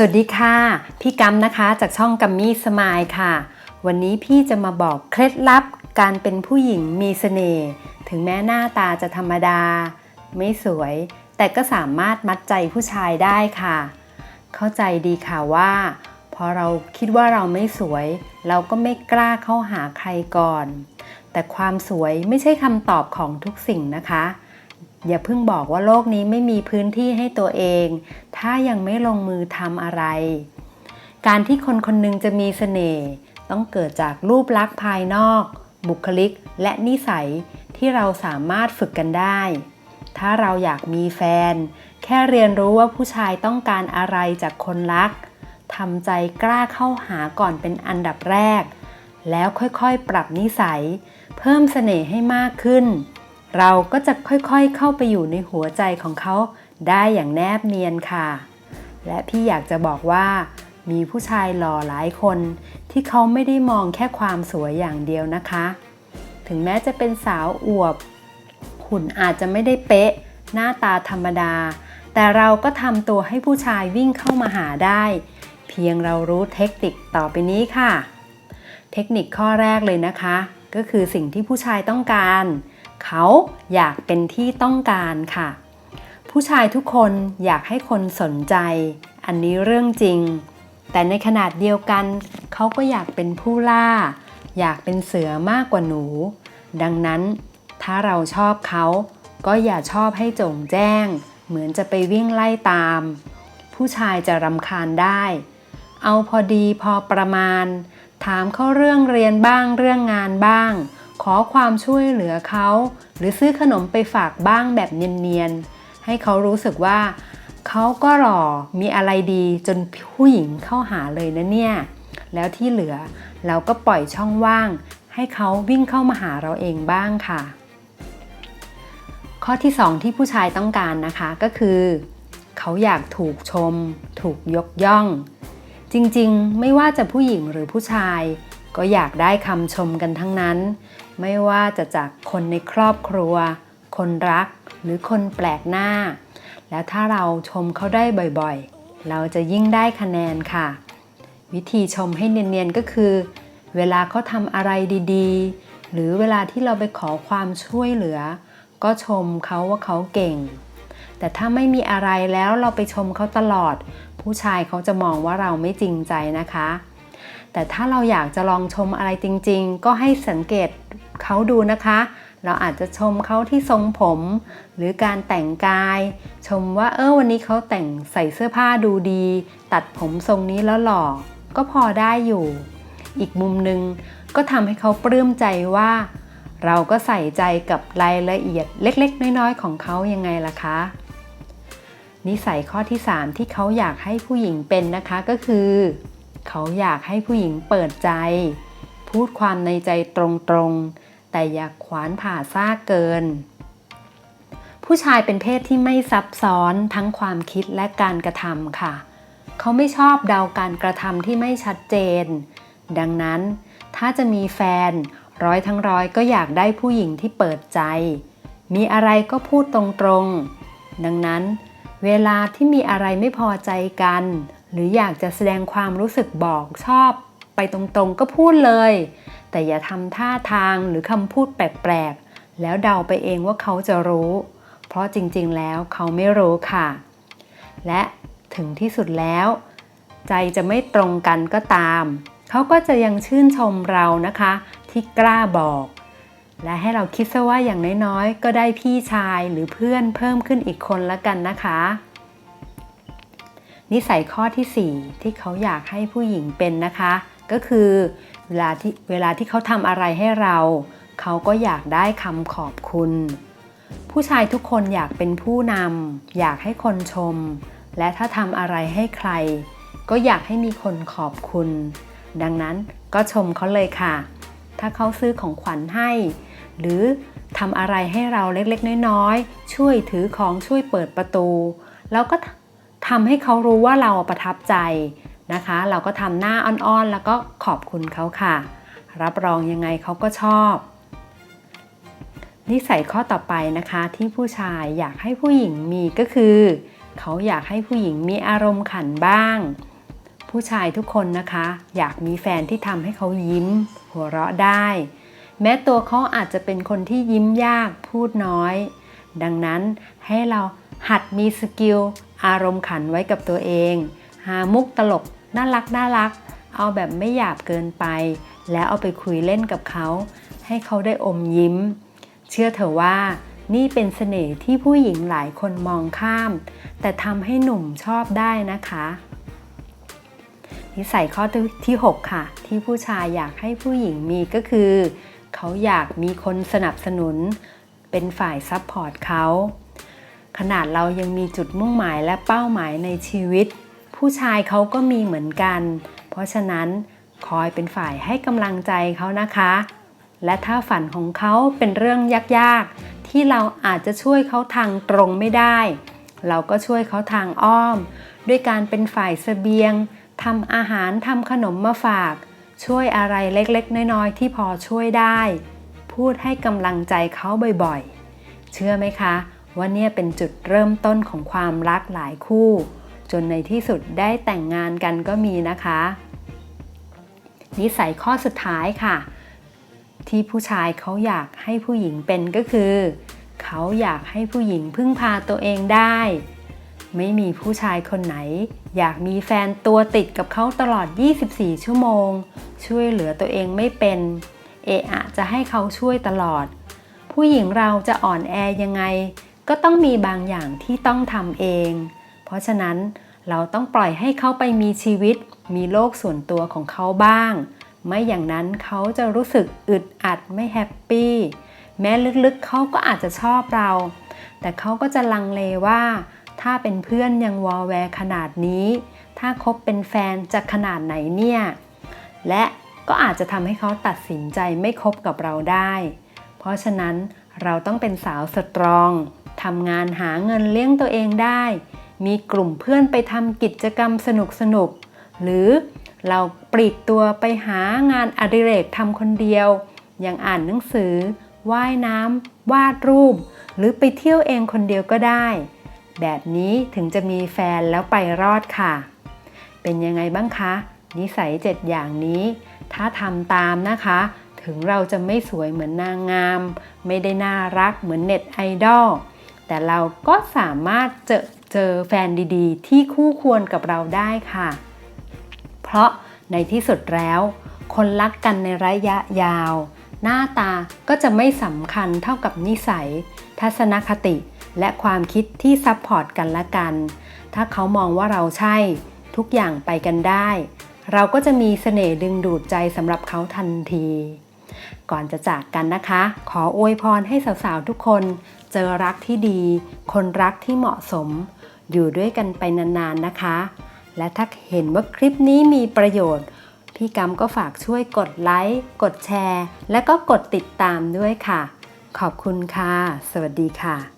สวัสดีค่ะ พี่กัมนะคะจากช่องกัมมี่สมายค่ะ วันนี้พี่จะมาบอกเคล็ดลับการเป็นผู้หญิงมีเสน่ห์ถึงแม้หน้าตาจะธรรมดา ไม่สวย แต่ก็สามารถมัดใจผู้ชายได้ค่ะ เข้าใจดีค่ะว่า พอเราคิดว่าเราไม่สวย เราก็ไม่กล้าเข้าหาใครก่อน แต่ความสวยไม่ใช่คำตอบของทุกสิ่งนะคะ อย่าเพิ่งบอกว่าโลกนี้ไม่มีพื้นที่ให้ตัวเอง ถ้ายังไม่ลงมือทำอะไร การที่คนคนหนึงจะมีเสน่ห์ต้องเกิดจากรูปลักษณ์ภายนอก บุคลิก และนิสัยที่เราสามารถฝึกกันได้ ถ้าเราอยากมีแฟน แค่เรียนรู้ว่าผู้ชายต้องการอะไรจากคนรักทำใจกล้าเข้าหาก่อนเป็นอันดับแรก แล้วค่อยๆ ปรับนิสัย เพิ่มเสน่ห์ให้มากขึ้น เราก็จะค่อยๆเข้าไปอยู่ในหัวใจของเขาได้อย่างแนบเนียนค่ะ และพี่อยากจะบอกว่า มีผู้ชายหล่อหลายคน ที่เขาไม่ได้มองแค่ความสวยอย่างเดียวนะคะ ถึงแม้จะเป็นสาวอวบ หุ่นอาจจะไม่ได้เป๊ะ หน้าตาธรรมดา แต่เราก็ทำตัวให้ผู้ชายวิ่งเข้ามาหาได้ เพียงเรารู้เทคนิคต่อไปนี้ค่ะ เทคนิคข้อแรกเลยนะคะ ก็คือสิ่งที่ผู้ชายต้องการ เขาอยากเป็นที่ต้องการค่ะ ผู้ชายทุกคนอยากให้คนสนใจ อันนี้เรื่องจริง แต่ในขนาดเดียวกัน เขาก็อยากเป็นผู้ล่า อยากเป็นเสือมากกว่าหนู ดังนั้นถ้าเราชอบเขา ก็อย่าชอบให้จงแจ้ง เหมือนจะไปวิ่งไล่ตาม ผู้ชายจะรำคาญได้ เอาพอดีพอประมาณ ถามเขาเรื่องเรียนบ้างเรื่องงานบ้าง ขอความช่วยเหลือเขา หรือซื้อขนมไปฝากบ้างแบบเนียนๆ ให้เขารู้สึกว่า เขาก็หล่อมีอะไรดีจนผู้หญิงเข้าหาเลยนะเนี่ย แล้วที่เหลือเราก็ปล่อยช่องว่าง ให้เขาวิ่งเข้ามาหาเราเองบ้างค่ะ ข้อที่ 2 ที่ผู้ชายต้องการนะคะก็คือ เขาอยากถูกชม ถูกยกย่อง จริงๆ ไม่ว่าจะผู้หญิงหรือผู้ชายก็อยากได้คำชมกันทั้งนั้น ไม่ว่าจะจากคนในครอบครัว คนรักหรือคนแปลกหน้า แล้วถ้าเราชมเขาได้บ่อยๆ เราจะยิ่งได้คะแนนค่ะ วิธีชมให้เนียนๆก็คือ เวลาเขาทำอะไรดีๆ หรือเวลาที่เราไปขอความช่วยเหลือ ก็ชมเขาว่าเขาเก่ง แต่ถ้าไม่มีอะไรแล้วเราไปชมเขาตลอด ผู้ชายเขาจะมองว่าเราไม่จริงใจนะคะ แต่ถ้าเราอยากจะลองชมอะไรจริง ๆ ก็ให้สังเกต เขาดูนะคะ เราอาจจะชมเขาที่ทรงผม หรือการแต่งกาย ชมว่าเออวันนี้เขาแต่งใส่เสื้อผ้าดูดี ตัดผมทรงนี้แล้วหล่อ ก็พอได้อยู่ อีกมุมหนึ่งก็ทำให้เขาปลื้มใจว่า เราก็ใส่ใจกับรายละเอียดเล็ก ๆ น้อย ๆ ของเขายังไงล่ะคะนิสัยข้อที่ 3 ที่เขาอยากให้ผู้หญิงเป็นนะคะก็คือ เขาอยากให้ผู้หญิงเปิดใจ พูดความในใจตรงๆ แต่อย่าขวานผ่าซากเกิน ผู้ชายเป็นเพศที่ไม่ซับซ้อนทั้งความคิดและการกระทำค่ะ เขาไม่ชอบเดาการกระทำที่ไม่ชัดเจน ดังนั้นถ้าจะมีแฟนร้อยทั้งร้อยก็อยากได้ผู้หญิงที่เปิดใจ มีอะไรก็พูดตรงๆ ดังนั้น เวลาที่มีอะไรไม่พอใจกัน หรืออยากจะแสดงความรู้สึกบอกชอบ ไปตรงๆก็พูดเลย แต่อย่าทำท่าทางหรือคำพูดแปลกๆ แล้วเดาไปเองว่าเขาจะรู้ เพราะจริงๆ แล้วเขาไม่รู้ค่ะ และถึงที่สุดแล้ว ใจจะไม่ตรงกันก็ตาม เขาก็จะยังชื่นชมเรานะคะ ที่กล้าบอก และให้เราคิดซะว่าอย่างน้อยๆ ก็ได้พี่ชายหรือเพื่อนเพิ่มขึ้นอีกคนละกันนะคะนิสัยข้อที่ 4 ที่เขาอยากให้ผู้หญิงเป็นนะคะ ก็คือ เวลาที่เวลาที่เขาทำอะไรให้เรา เขาก็อยากได้คำขอบคุณ ผู้ชายทุกคนอยากเป็นผู้นำอยากให้คนชม และถ้าทำอะไรให้ใคร ก็อยากให้มีคนขอบคุณ ดังนั้นก็ชมเขาเลยค่ะ ถ้าเขาซื้อของขวัญให้ หรือทำอะไรให้เราเล็กๆ น้อยๆ ช่วยถือของช่วยเปิดประตู แล้วก็ทำให้เขารู้ว่าเราประทับใจ นะคะ เราก็ทำหน้าอ้อนๆ แล้วก็ขอบคุณเขาค่ะ รับรองยังไงเขาก็ชอบ นิสัยข้อต่อไปนะคะที่ผู้ชายอยากให้ผู้หญิงมีก็คือ เขาอยากให้ผู้หญิงมีอารมณ์ขันบ้าง ผู้ชายทุกคนนะคะ อยากมีแฟนที่ทำให้เขายิ้ม หัวเราะได้ แม้ตัวเขาอาจจะเป็นคนที่ยิ้มยากพูดน้อย ดังนั้นให้เราหัดมีสกิลอารมณ์ขันไว้กับตัวเอง หามุกตลก น่ารักน่ารัก เอาแบบไม่หยาบเกินไป แล้วเอาไปคุยเล่นกับเขา ให้เขาได้อมยิ้ม เชื่อเถอะว่านี่เป็นเสน่ห์ที่ผู้หญิงหลายคนมองข้าม แต่ทำให้หนุ่มชอบได้นะคะ นิสัยข้อที่ 6 ค่ะ ที่ผู้ชายอยากให้ผู้หญิงมีก็คือ เขาอยากมีคนสนับสนุน เป็นฝ่ายซัพพอร์ตเขา ขนาดเรายังมีจุดมุ่งหมายและเป้าหมายในชีวิต ผู้ชายเขาก็มีเหมือนกัน เพราะฉะนั้นคอยเป็นฝ่ายให้กำลังใจเขานะคะ และถ้าฝันของเขาเป็นเรื่องยากๆ ที่เราอาจจะช่วยเขาทางตรงไม่ได้ เราก็ช่วยเขาทางอ้อม ด้วยการเป็นฝ่ายเสบียงทำอาหารทำขนมมาฝาก ช่วยอะไรเล็กๆ น้อยๆ ที่พอช่วยได้ พูดให้กำลังใจเขาบ่อยๆ เชื่อไหมคะว่าเนี่ยเป็นจุดเริ่มต้นของความรักหลายคู่ จนในที่สุดได้แต่งงานกันก็มีนะคะ นิสัยข้อสุดท้ายค่ะ ที่ผู้ชายเขาอยากให้ผู้หญิงเป็นก็คือ เขาอยากให้ผู้หญิงพึ่งพาตัวเองได้ ไม่มีผู้ชายคนไหน อยากมีแฟนตัวติดกับเขาตลอด 24 ชั่วโมง ช่วยเหลือตัวเองไม่เป็น เอะอะจะให้เขาช่วยตลอด ผู้หญิงเราจะอ่อนแอยังไง ก็ต้องมีบางอย่างที่ต้องทำเอง เพราะฉะนั้นเราต้องปล่อยให้เขาไปมีชีวิต มีโลกส่วนตัวของเขาบ้าง ไม่อย่างนั้นเขาจะรู้สึกอึดอัดไม่แฮปปี้แม้ลึกๆเขาก็อาจจะชอบเรา แต่เขาก็จะลังเลว่า ถ้าเป็นเพื่อนยังวอแวร์ขนาดนี้ ถ้าคบเป็นแฟนจะขนาดไหนเนี่ย และก็อาจจะทำให้เขาตัดสินใจไม่คบกับเราได้ เพราะฉะนั้นเราต้องเป็นสาวสตรอง ทำงานหาเงินเลี้ยงตัวเองได้ มีกลุ่มเพื่อนไปทำกิจกรรมสนุกๆหรือเราปลีกตัวไปหางานอดิเรกทำคนเดียว อย่างอ่านหนังสือ ว่ายน้ำวาดรูป หรือไปเที่ยวเองคนเดียวก็ได้ แบบนี้ถึงจะมีแฟนแล้วไปรอดค่ะ เป็นยังไงบ้างคะ นิสัย 7 อย่างนี้ ถ้าทำตามนะคะถึงเราจะไม่สวยเหมือนนางงาม ไม่ได้น่ารักเหมือนเน็ตไอดอล แต่เราก็สามารถเจอเจอแฟนดีๆ ที่คู่ควรกับเราได้ค่ะ เพราะในที่สุดแล้ว คนรักกันในระยะยาว หน้าตาก็จะไม่สำคัญเท่ากับนิสัย ทัศนคติและความคิดที่ซัพพอร์ตกันละกัน ถ้าเขามองว่าเราใช่ทุกอย่างไปกันได้ เราก็จะมีเสน่ห์ดึงดูดใจสำหรับเขาทันที ก่อนจะจากกันนะคะ ขออวยพรให้สาวๆทุกคน เจอรักที่ดี คนรักที่เหมาะสม อยู่ด้วยกันไปนานๆนะคะ และถ้าเห็นว่าคลิปนี้มีประโยชน์ พี่กำก็ฝากช่วยกดไลค์ กดแชร์ และก็กดติดตามด้วยค่ะ ขอบคุณค่ะ สวัสดีค่ะ